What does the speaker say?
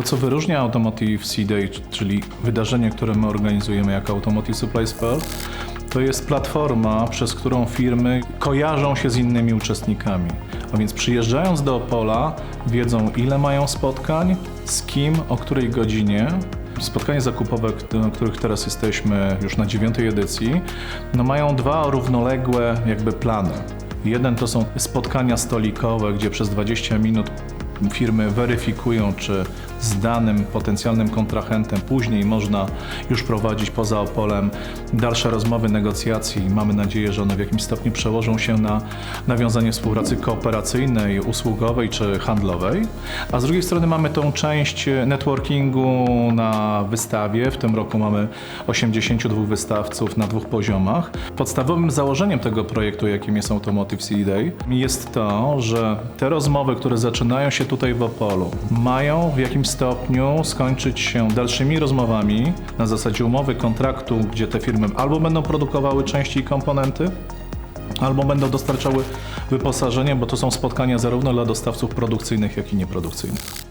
To, co wyróżnia Automotive Sea Day, czyli wydarzenie, które my organizujemy jako Automotive Supplies PL, to jest platforma, przez którą firmy kojarzą się z innymi uczestnikami. A więc przyjeżdżając do Opola, wiedzą ile mają spotkań, z kim, o której godzinie. Spotkania zakupowe, na których teraz jesteśmy już na dziewiątej edycji, no mają dwa równoległe jakby plany. Jeden to są spotkania stolikowe, gdzie przez 20 minut firmy weryfikują, czy z danym potencjalnym kontrahentem później można już prowadzić poza Opolem dalsze rozmowy, negocjacje i mamy nadzieję, że one w jakimś stopniu przełożą się na nawiązanie współpracy kooperacyjnej, usługowej czy handlowej. A z drugiej strony mamy tą część networkingu na wystawie. W tym roku mamy 82 wystawców na dwóch poziomach. Podstawowym założeniem tego projektu, jakim jest Automotive City Day, jest to, że te rozmowy, które zaczynają się tutaj w Opolu, mają w jakimś stopniu skończyć się dalszymi rozmowami na zasadzie umowy, kontraktu, gdzie te firmy albo będą produkowały części i komponenty, albo będą dostarczały wyposażenie, bo to są spotkania zarówno dla dostawców produkcyjnych, jak i nieprodukcyjnych.